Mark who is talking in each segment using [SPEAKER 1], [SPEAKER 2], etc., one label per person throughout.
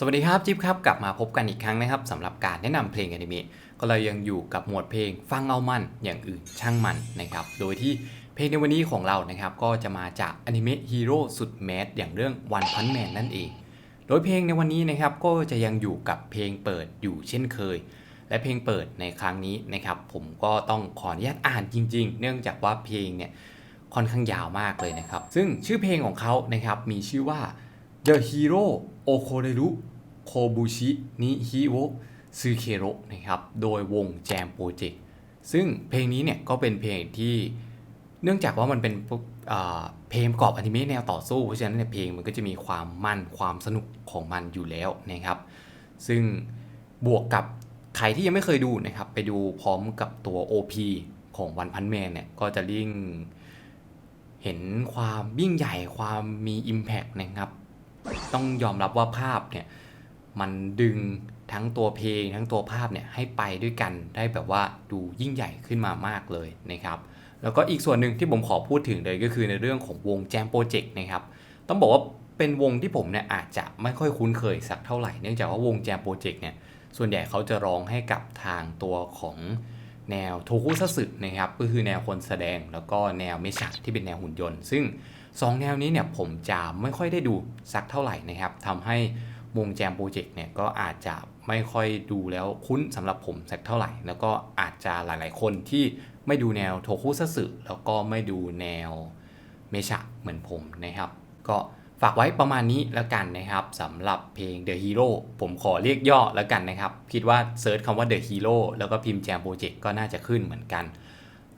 [SPEAKER 1] สวัสดีครับจิ๊บครับกลับมาพบกันอีกครั้งนะครับสำหรับการแนะนำเพลงอนิเมะก็เรายังอยู่กับหมวดเพลงฟังเอามันอย่างอื่นช่างมันนะครับโดยที่เพลงในวันนี้ของเรานะครับก็จะมาจากอนิเมะฮีโร่สุดแมสอย่างเรื่องวันพันแมนนั่นเอง โดยเพลงในวันนี้นะครับก็จะยังอยู่กับเพลงเปิดอยู่เช่นเคย และเพลงเปิดในครั้งนี้นะครับผมก็ต้องขออนุญาตอ่านจริง ๆ เนื่องจากว่าเพลงเนี่ยค่อนข้างยาวมากเลยนะครับซึ่งชื่อเพลงของเขานะครับมีชื่อว่า The Hero Okoreru Kobushi ni Hiwo Sukero นะครับ โดยวง Jam Project ซึ่งเพลงนี้เนี่ยก็เป็นเพลงที่เนื่องจากว่ามันเป็นเพลงประกอบอนิเมะแนวต่อสู้เพราะฉะนั้นเนี่ยเพลงมันก็จะมีความมันความสนุกของมันอยู่แล้วนะครับ ซึ่งบวกกับใครที่ยังไม่เคยดูนะครับ ไปดูพร้อมกับตัว OP ของวันพันแมนเนี่ยก็จะยิ่งเห็นความยิ่งใหญ่ความมี Impact นะครับ ต้องยอมรับว่าภาพเนี่ยมันดึงทั้งตัวเพลงทั้งตัวภาพเนี่ยให้ไปด้วยกันได้แบบว่าดูยิ่งใหญ่ขึ้นมามากเลยนะครับแล้วก็อีกส่วนหนึ่งที่ผมขอพูดถึงเลยก็คือในเรื่องของวงแจมโปรเจกต์นะครับต้องบอกว่าเป็นวงที่ผมเนี่ยอาจจะไม่ค่อยคุ้นเคยสักเท่าไหร่เนื่องจากว่าวงแจมโปรเจกต์เนี่ยส่วนใหญ่เขาจะร้องให้กับทางตัวของแนวโทคุซัสึนะครับก็คือแนวคนแสดงแล้วก็แนวเมชะที่เป็นแนวหุ่นยนต์ ซึ่ง สองแนวนี้เนี่ยผมจะไม่ค่อยได้ดูสักเท่าไหร่นะครับทำให้วงแจมโปรเจกต์เนี่ยก็อาจจะไม่ค่อยดูแล้วคุ้นสำหรับผมสักเท่าไหร่ แล้วก็อาจจะหลายๆคนที่ไม่ดูแนวโทคุซัสึแล้วก็ไม่ดูแนวเมชะเหมือนผมนะครับ ก็ฝากไว้ประมาณนี้แล้วกันนะครับสำหรับเพลง The Hero ผมขอเรียกย่อแล้วกันนะครับ คิดว่าเซิร์ชคำว่า The Hero แล้วก็พิมพ์แจมโปรเจกต์ก็น่าจะขึ้นเหมือนกัน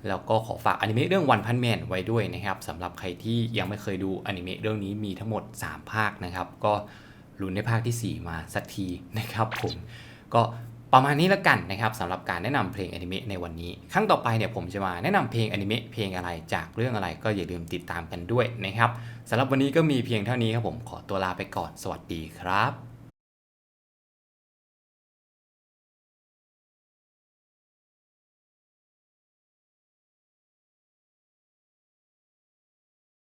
[SPEAKER 1] แล้วก็ขอฝากอนิเมะเรื่องวันพันแมนไว้ด้วยนะครับสำหรับใครที่ยังไม่เคยดูอนิเมะเรื่องนี้มีทั้งหมด 3 ภาคนะครับ ก็ลุ้นในภาคทีสี่ 4 มาสักทีนะครับผมก็ประมาณนี้แล้วกันนะครับสำหรับการแนะนำเพลงอนิเมะในวันนี้ ครั้งต่อไปเนี่ยผมจะมาแนะนำเพลงอนิเมะเพลงอะไรจากเรื่องอะไรก็อย่าลืมติดตามกันด้วยนะครับสำหรับวันนี้ก็มีเพียงเท่านี้ครับผมขอตัวลาไปก่อนสวัสดีครับ